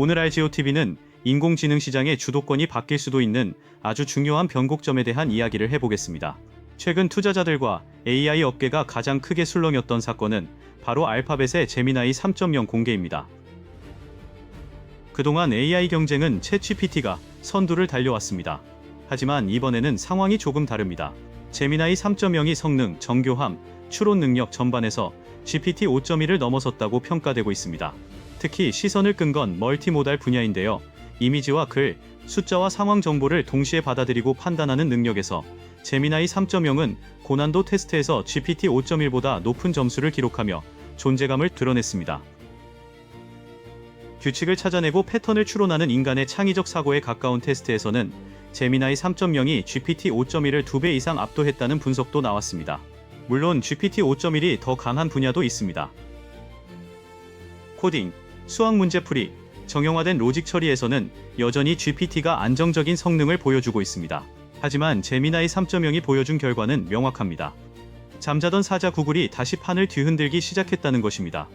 오늘 RGOTV는 인공지능 시장의 주도권이 바뀔 수도 있는 아주 중요한 변곡점에 대한 이야기를 해보겠습니다. 최근 투자자들과 AI 업계가 가장 크게 술렁였던 사건은 바로 알파벳의 제미나이 3.0 공개입니다. 그동안 AI 경쟁은 챗GPT가 선두를 달려왔습니다. 하지만 이번에는 상황이 조금 다릅니다. 제미나이 3.0이 성능, 정교함, 추론 능력 전반에서 GPT 5.1을 넘어섰다고 평가되고 있습니다. 특히 시선을 끈 건 멀티모달 분야인데요. 이미지와 글, 숫자와 상황 정보를 동시에 받아들이고 판단하는 능력에서 제미나이 3.0은 고난도 테스트에서 GPT 5.1보다 높은 점수를 기록하며 존재감을 드러냈습니다. 규칙을 찾아내고 패턴을 추론하는 인간의 창의적 사고에 가까운 테스트에서는 제미나이 3.0이 GPT 5.1을 2배 이상 압도했다는 분석도 나왔습니다. 물론 GPT 5.1이 더 강한 분야도 있습니다. 코딩, 수학 문제 풀이, 정형화된 로직 처리에서는 여전히 GPT가 안정적인 성능을 보여주고 있습니다. 하지만 제미나이 3.0이 보여준 결과는 명확합니다. 잠자던 사자 구글이 다시 판을 뒤흔들기 시작했다는 것입니다.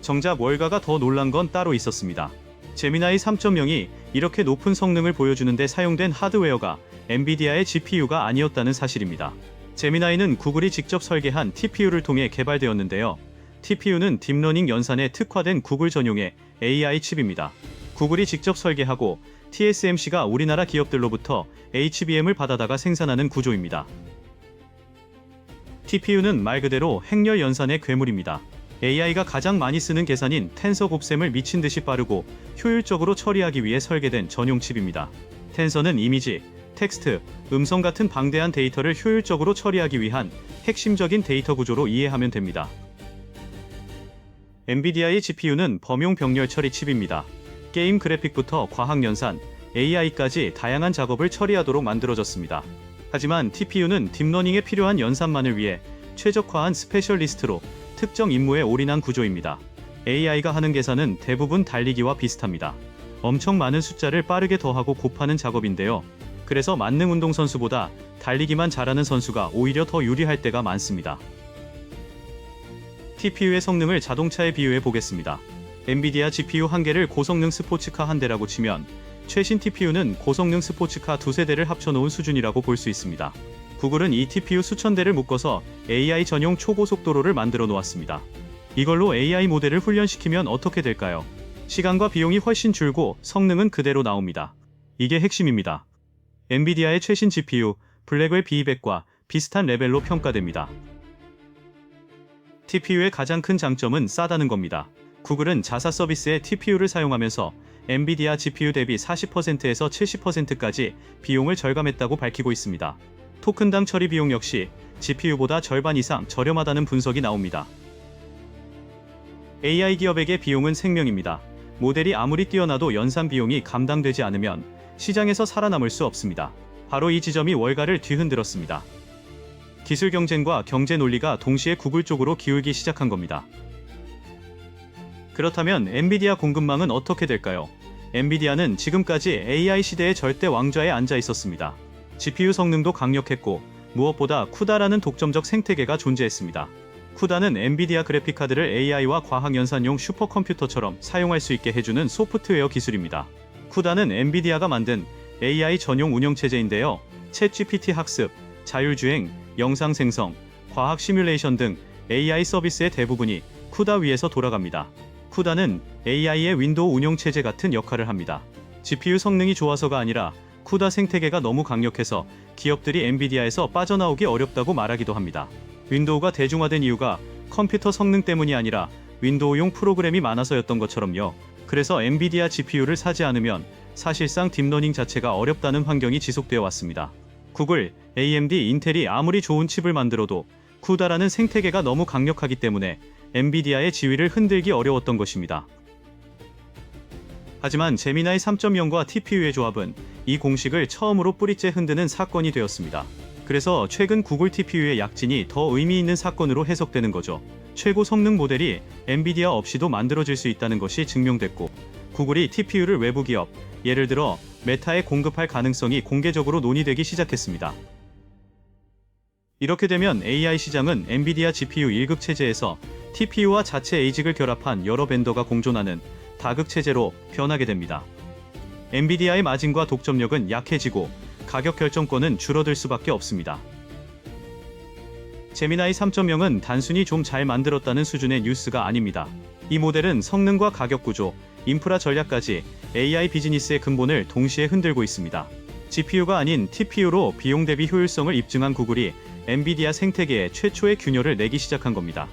정작 월가가 더 놀란 건 따로 있었습니다. 제미나이 3.0이 이렇게 높은 성능을 보여주는데 사용된 하드웨어가 엔비디아의 GPU가 아니었다는 사실입니다. 제미나이는 구글이 직접 설계한 TPU를 통해 개발되었는데요. TPU는 딥러닝 연산에 특화된 구글 전용의 AI 칩입니다. 구글이 직접 설계하고 TSMC가 우리나라 기업들로부터 HBM을 받아다가 생산하는 구조입니다. TPU는 말 그대로 행렬 연산의 괴물입니다. AI가 가장 많이 쓰는 계산인 텐서 곱셈을 미친 듯이 빠르고 효율적으로 처리하기 위해 설계된 전용 칩입니다. 텐서는 이미지, 텍스트, 음성 같은 방대한 데이터를 효율적으로 처리하기 위한 핵심적인 데이터 구조로 이해하면 됩니다. 엔비디아의 GPU는 범용 병렬 처리 칩입니다. 게임 그래픽부터 과학 연산, AI까지 다양한 작업을 처리하도록 만들어졌습니다. 하지만 TPU는 딥러닝에 필요한 연산만을 위해 최적화한 스페셜리스트로 특정 임무에 올인한 구조입니다. AI가 하는 계산은 대부분 달리기와 비슷합니다. 엄청 많은 숫자를 빠르게 더하고 곱하는 작업인데요. 그래서 만능 운동선수보다 달리기만 잘하는 선수가 오히려 더 유리할 때가 많습니다. TPU의 성능을 자동차에 비유해 보겠습니다. 엔비디아 GPU 한 개를 고성능 스포츠카 한 대라고 치면 최신 TPU는 고성능 스포츠카 두 세 대를 합쳐놓은 수준이라고 볼 수 있습니다. 구글은 이 TPU 수천 대를 묶어서 AI 전용 초고속도로를 만들어 놓았습니다. 이걸로 AI 모델을 훈련시키면 어떻게 될까요? 시간과 비용이 훨씬 줄고 성능은 그대로 나옵니다. 이게 핵심입니다. 엔비디아의 최신 GPU 블랙웰 B200과 비슷한 레벨로 평가됩니다. TPU의 가장 큰 장점은 싸다는 겁니다. 구글은 자사 서비스에 TPU를 사용하면서 엔비디아 GPU 대비 40%에서 70%까지 비용을 절감했다고 밝히고 있습니다. 토큰당 처리 비용 역시 GPU보다 절반 이상 저렴하다는 분석이 나옵니다. AI 기업에게 비용은 생명입니다. 모델이 아무리 뛰어나도 연산 비용이 감당되지 않으면 시장에서 살아남을 수 없습니다. 바로 이 지점이 월가를 뒤흔들었습니다. 기술 경쟁과 경제 논리가 동시에 구글 쪽으로 기울기 시작한 겁니다. 그렇다면 엔비디아 공급망은 어떻게 될까요? 엔비디아는 지금까지 AI 시대의 절대 왕좌에 앉아 있었습니다. GPU 성능도 강력했고 무엇보다 쿠다라는 독점적 생태계가 존재했습니다. 쿠다는 엔비디아 그래픽카드를 AI와 과학 연산용 슈퍼컴퓨터처럼 사용할 수 있게 해주는 소프트웨어 기술입니다. 쿠다는 엔비디아가 만든 AI 전용 운영 체제인데요. 챗GPT 학습, 자율주행, 영상 생성, 과학 시뮬레이션 등 AI 서비스의 대부분이 쿠다 위에서 돌아갑니다. 쿠다는 AI의 윈도우 운영 체제 같은 역할을 합니다. GPU 성능이 좋아서가 아니라 쿠다 생태계가 너무 강력해서 기업들이 엔비디아에서 빠져나오기 어렵다고 말하기도 합니다. 윈도우가 대중화된 이유가 컴퓨터 성능 때문이 아니라 윈도우용 프로그램이 많아서였던 것처럼요. 그래서 엔비디아 GPU를 사지 않으면 사실상 딥러닝 자체가 어렵다는 환경이 지속되어 왔습니다. 구글, AMD, 인텔이 아무리 좋은 칩을 만들어도 쿠다라는 생태계가 너무 강력하기 때문에 엔비디아의 지위를 흔들기 어려웠던 것입니다. 하지만 제미나이 3.0과 TPU의 조합은 이 공식을 처음으로 뿌리째 흔드는 사건이 되었습니다. 그래서 최근 구글 TPU의 약진이 더 의미 있는 사건으로 해석되는 거죠. 최고 성능 모델이 엔비디아 없이도 만들어질 수 있다는 것이 증명됐고, 구글이 TPU를 외부 기업, 예를 들어 메타에 공급할 가능성이 공개적으로 논의되기 시작했습니다. 이렇게 되면 AI 시장은 엔비디아 GPU 1급 체제에서 TPU와 자체 ASIC을 결합한 여러 벤더가 공존하는 다극 체제로 변하게 됩니다. 엔비디아의 마진과 독점력은 약해지고 가격 결정권은 줄어들 수밖에 없습니다. 제미나이 3.0은 단순히 좀 잘 만들었다는 수준의 뉴스가 아닙니다. 이 모델은 성능과 가격 구조, 인프라 전략까지 AI 비즈니스의 근본을 동시에 흔들고 있습니다. GPU가 아닌 TPU로 비용 대비 효율성을 입증한 구글이 엔비디아 생태계에 최초의 균열을 내기 시작한 겁니다.